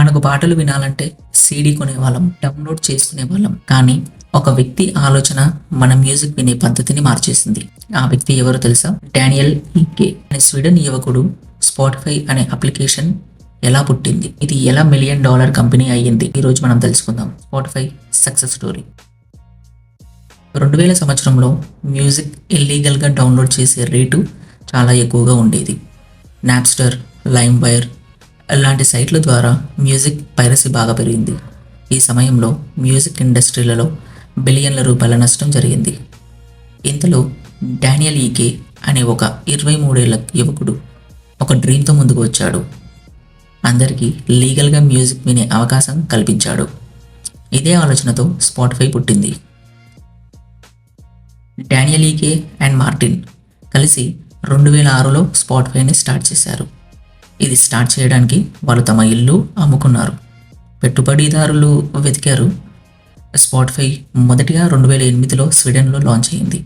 మనకు పాటలు వినాలంటే సీడీ కొనేవాళ్ళం డౌన్లోడ్ చేసుకునే వాళ్ళం కానీ ఒక వ్యక్తి ఆలోచన మన మ్యూజిక్ వినే పద్ధతిని మార్చేసింది. ఆ వ్యక్తి ఎవరో తెలుసా? డానియల్ ఈకే అనే స్వీడన్ యువకుడు స్పాటిఫై అనే అప్లికేషన్ ఎలా పుట్టింది? ఇది ఎలా మిలియన్ డాలర్ కంపెనీ అయ్యింది? ఈ రోజు మనం తెలుసుకుందాం. స్పాటిఫై సక్సెస్ స్టోరీ రెండు వేల సంవత్సరంలో మ్యూజిక్ ఇల్లీగల్గా డౌన్లోడ్ చేసే రేటు చాలా ఎక్కువగా ఉండేది. నాప్స్టర్ లైమ్ వైర్ అలాంటి సైట్ల ద్వారా మ్యూజిక్ పైరసీ బాగా పెరిగింది. ఈ సమయంలో మ్యూజిక్ ఇండస్ట్రీలలో బిలియన్ల రూపాయల నష్టం జరిగింది. ఇంతలో డానియల్ ఈకే అనే ఒక ఇరవై మూడేళ్ళ యువకుడు ఒక డ్రీమ్తో ముందుకు వచ్చాడు. అందరికీ లీగల్గా మ్యూజిక్ వినే అవకాశం కల్పించాడు. ఇదే ఆలోచనతో స్పాటిఫై పుట్టింది. డానియల్ ఈకే అండ్ మార్టిన్ కలిసి రెండు వేల ఆరులో స్పాటిఫైని స్టార్ట్ చేశారు. ఇది స్టార్ట్ చేయడానికి వాళ్ళు తమ ఇల్లు అమ్ముకున్నారు. పెట్టుబడిదారులు వెతికారు. స్పాటిఫై మొదటిగా రెండు వేల ఎనిమిదిలో స్వీడన్లో లాంచ్ అయింది.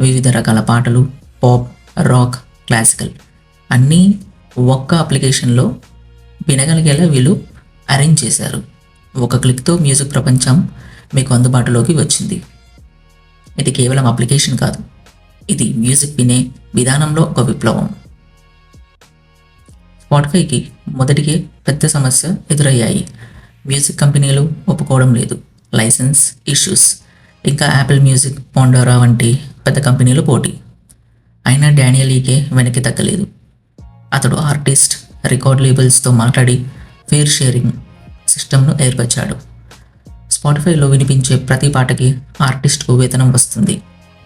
వివిధ రకాల పాటలు పాప్ రాక్ క్లాసికల్ అన్నీ ఒక్క అప్లికేషన్లో వినగలిగేలా వీళ్ళు అరేంజ్ చేశారు. ఒక క్లిక్తో మ్యూజిక్ ప్రపంచం మీకు అందుబాటులోకి వచ్చింది. ఇది కేవలం అప్లికేషన్ కాదు. ఇది మ్యూజిక్ వినే విధానంలో ఒక విప్లవం. స్పాటిఫైకి మొదటికే పెద్ద సమస్య ఎదురయ్యాయి. మ్యూజిక్ కంపెనీలు ఒప్పుకోవడం లేదు. Licence issues. ఇంకా యాపిల్ మ్యూజిక్ పోండోరా వంటి పెద్ద కంపెనీలు పోటీ. అయినా డానియల్ ఈకే వెనక్కి తగ్గలేదు. అతడు ఆర్టిస్ట్ రికార్డ్ లేబుల్స్తో మాట్లాడి ఫేర్ షేరింగ్ సిస్టమ్ను ఏర్పరిచాడు. స్పాటిఫైలో వినిపించే ప్రతి పాటకి ఆర్టిస్ట్కు వేతనం వస్తుంది.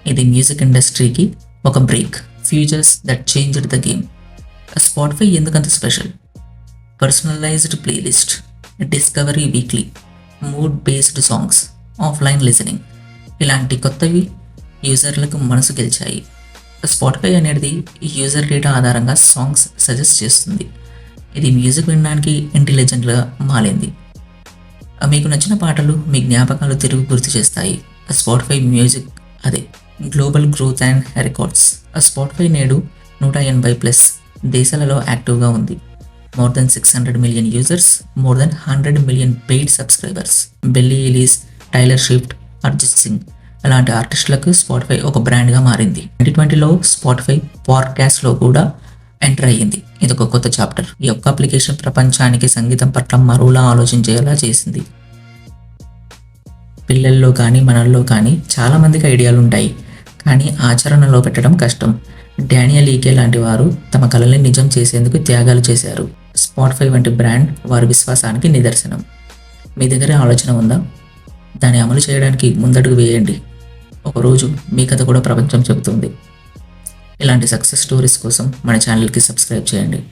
ఇది మ్యూజిక్ ఇండస్ట్రీకి ఒక break. Futures that changed the game. Spotify ఎందుకంత special personalised playlist discovery weekly mood based songs offline listening ఇలాంటి కొత్తవి యూజర్లకు మనసు గెలిచాయి. స్పాటిఫై అనేది యూజర్ డేటా ఆధారంగా సాంగ్స్ సజెస్ట్ చేస్తుంది. ఇది మ్యూజిక్ వినడానికి ఇంటెలిజెంట్గా మారింది. మీకు నచ్చిన పాటలు మీ జ్ఞాపకాలు తిరిగి గుర్తు చేస్తాయి. స్పాటిఫై మ్యూజిక్ అదే. Global growth and records Spotify నేడు నూట ఎనభై ప్లస్ దేశాలలో యాక్టివ్గా ఉంది. More than six hundred million users more than hundred million paid subscribers Billie Eilish Taylor Swift Arijit Singh అలాంటి ఆర్టిస్టులకు స్పాటిఫై ఒక బ్రాండ్గా మారింది. ట్వంటీ ట్వంటీలో స్పాటిఫై పాడ్కాస్ట్లో కూడా ఎంటర్ అయ్యింది. ఇది ఒక కొత్త చాప్టర్ ఈ యొక్క అప్లికేషన్ ప్రపంచానికి సంగీతం పట్ల మరోలా ఆలోచించేలా చేసింది. పిల్లల్లో కానీ మనల్లో కానీ చాలామందికి ఐడియాలు ఉంటాయి కానీ ఆచరణలో పెట్టడం కష్టం. డానియల్ ఈకే లాంటి వారు తమ కళల్ని నిజం చేసేందుకు త్యాగాలు చేశారు. స్పాట్ఫై వంటి బ్రాండ్ వారి విశ్వాసానికి నిదర్శనం. మీ దగ్గర ఆలోచన ఉందా? దాన్ని అమలు చేయడానికి ముందడుగు వేయండి. ఒకరోజు మీ కథ కూడా ప్రపంచం చెబుతుంది. ఇలాంటి సక్సెస్ స్టోరీస్ కోసం మన ఛానల్కి సబ్స్క్రైబ్ చేయండి.